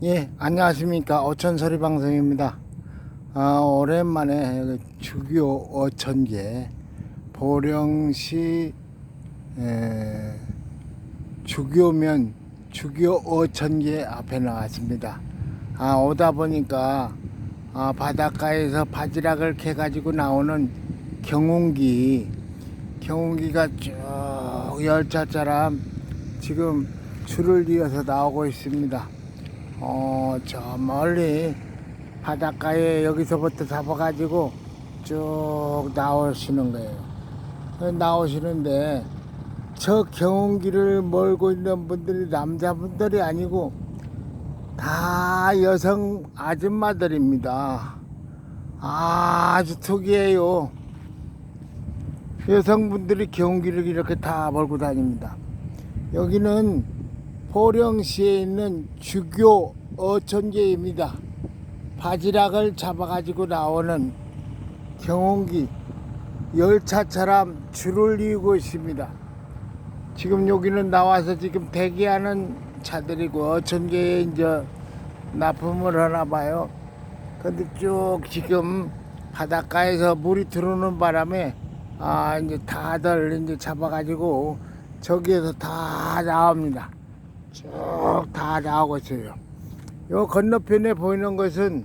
예, 안녕하십니까. 어천소리 방송입니다. 아, 오랜만에 주교 어천계 보령시 에, 주교면 주교 어천계 앞에 나왔습니다. 아, 오다 보니까 아, 바닷가에서 바지락을 캐 가지고 나오는 경운기 경운기가 쭉 열차처럼 지금 줄을 이어서 나오고 있습니다. 어, 저 멀리 바닷가에 여기서부터 잡아가지고 쭉 나오시는 거예요. 나오시는데 저 경운기를 몰고 있는 분들이 남자분들이 아니고 다 여성 아줌마들입니다. 아주 특이해요. 여성분들이 경운기를 이렇게 다 몰고 다닙니다. 여기는 보령시에 있는 주교 어천계입니다. 바지락을 잡아가지고 나오는 경운기 열차처럼 줄을 이루고 있습니다. 지금 여기는 나와서 지금 대기하는 차들이고 어천계에 이제 납품을 하나 봐요. 근데 쭉 지금 바닷가에서 물이 들어오는 바람에 아 이제 다들 이제 잡아가지고 저기에서 다 나옵니다. 쭉 다 나오고 있어요. 요 건너편에 보이는 것은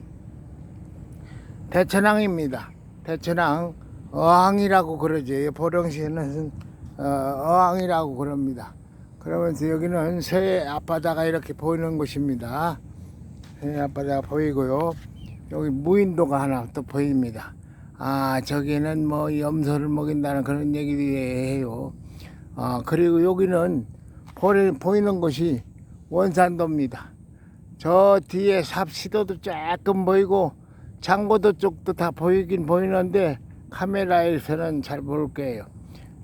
대천항입니다. 대천항 어항이라고 그러죠. 이 보령시에는 어, 어항이라고 그럽니다. 그러면서 여기는 새 앞바다가 이렇게 보이는 곳입니다. 새 앞바다가 보이고요. 여기 무인도가 하나 또 보입니다. 아 저기는 뭐 염소를 먹인다는 그런 얘기도 해요. 아 그리고 여기는 보이- 보이는 곳이 원산도입니다. 저 뒤에 삽시도도 조금 보이고 장고도 쪽도 다 보이긴 보이는데 카메라에서는 잘 볼 거예요.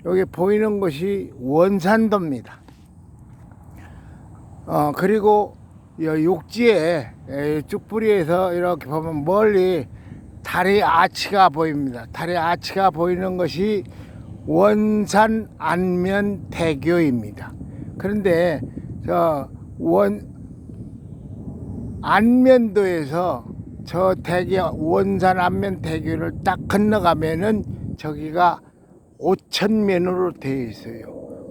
여기 보이는 곳이 원산도입니다. 어 그리고 여 욕지에 에, 쭉뿌리에서 이렇게 보면 멀리 다리 아치가 보입니다. 다리 아치가 보이는 것이 원산 안면 대교입니다. 그런데 저 원 안면도에서 저 대교 원산 안면 대교를 딱 건너가면은 저기가 오천면으로 되어 있어요.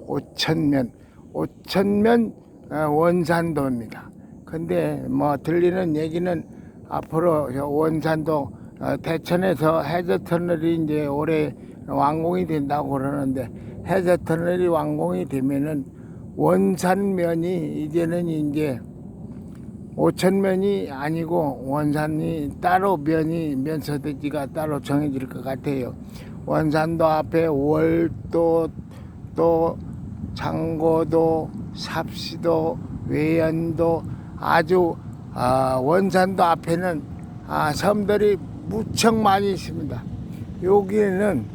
오천면 오천면 어, 원산도입니다. 근데 뭐 들리는 얘기는 앞으로 저 원산도 어, 대천에서 해저 터널이 이제 올해 완공이 된다고 그러는데 해저 터널이 완공이 되면은 원산면이 이제는 이제 오천면이 아니고 원산이 따로 면이 면서대지가 따로 정해질 것 같아요. 원산도 앞에 월도 또 장고도 삽시도 외연도 아주 아, 원산도 앞에는 아, 섬들이 무척 많이 있습니다. 여기에는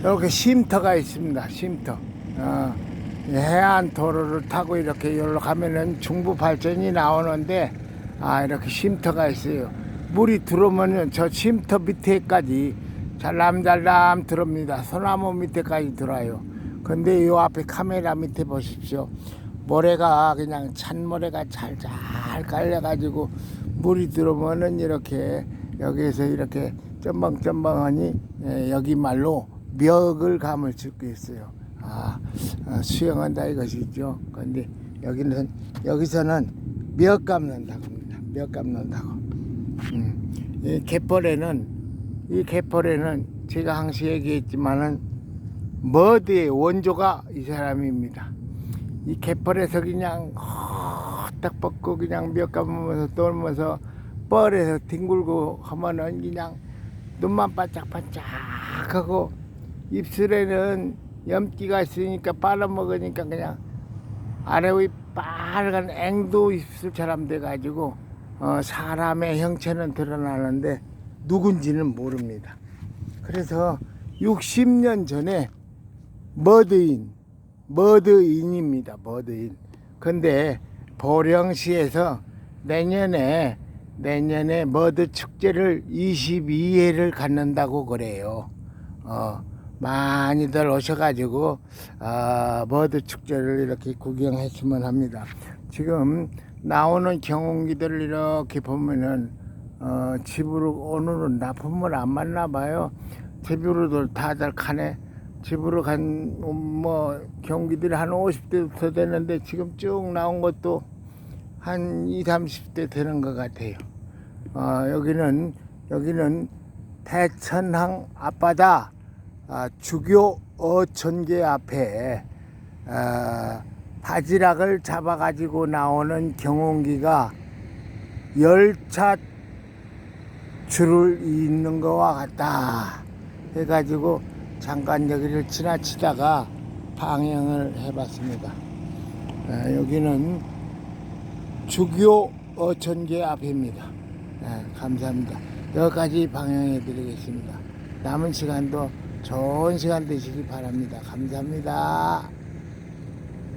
이렇게 쉼터가 있습니다. 쉼터. 어, 해안 도로를 타고 이렇게 가면은 중부 발전이 나오는데 아 이렇게 쉼터가 있어요. 물이 들어오면은 저 쉼터 밑에까지 잘람잘람 들어옵니다. 소나무 밑에까지 들어와요. 근데 요 앞에 카메라 밑에 보십시오. 모래가 그냥 찬모래가 잘잘 깔려가지고 물이 들어오면은 이렇게 여기에서 이렇게 쩌멍쩌멍하니 예, 여기 말로 멱을 감을 수고 있어요. 아, 아, 수영한다 이것이죠. 근데 여기는 여기서는 멱 감는다고 합니다. 멱 감는다고. 음, 이 갯벌에는 이 갯벌에는 제가 항상 얘기했지만은 머드의 원조가 이 사람입니다. 이 갯벌에서 그냥 딱 벗고 그냥 몇 감으면서 떨면서 뻘에서 뒹굴고 하면은 그냥 눈만 반짝반짝하고 입술에는 염기가 있으니까 빨아먹으니까 그냥 아래 위 빨간 앵두 입술처럼 돼가지고 어, 사람의 형체는 드러나는데 누군지는 모릅니다. 그래서 60년 전에 머드인, 머드인입니다. 머드인. 근데 보령시에서 내년에 내년에 머드 축제를 22회를 갖는다고 그래요. 어, 많이들 오셔가지고 어, 머드 축제를 이렇게 구경했으면 합니다. 지금 나오는 경운기들을 이렇게 보면은 어, 집으로 오늘은 납품을 안 맞나 봐요. 집으로도 다들 가네. 집으로 간 뭐 경기들이 한 50대부터 되는데 지금 쭉 나온 것도 한 2, 30대 되는 것 같아요. 어, 여기는 여기는 대천항 앞바다 아, 주교 어천계 앞에 아, 바지락을 잡아가지고 나오는 경운기가 열차 줄을 잇는 거와 같다 해가지고 잠깐 여기를 지나치다가 방향을 해봤습니다. 아, 여기는 주교 어천계 앞입니다. 네, 감사합니다. 여기까지 방향해 드리겠습니다. 남은 시간도 좋은 시간 되시기 바랍니다. 감사합니다.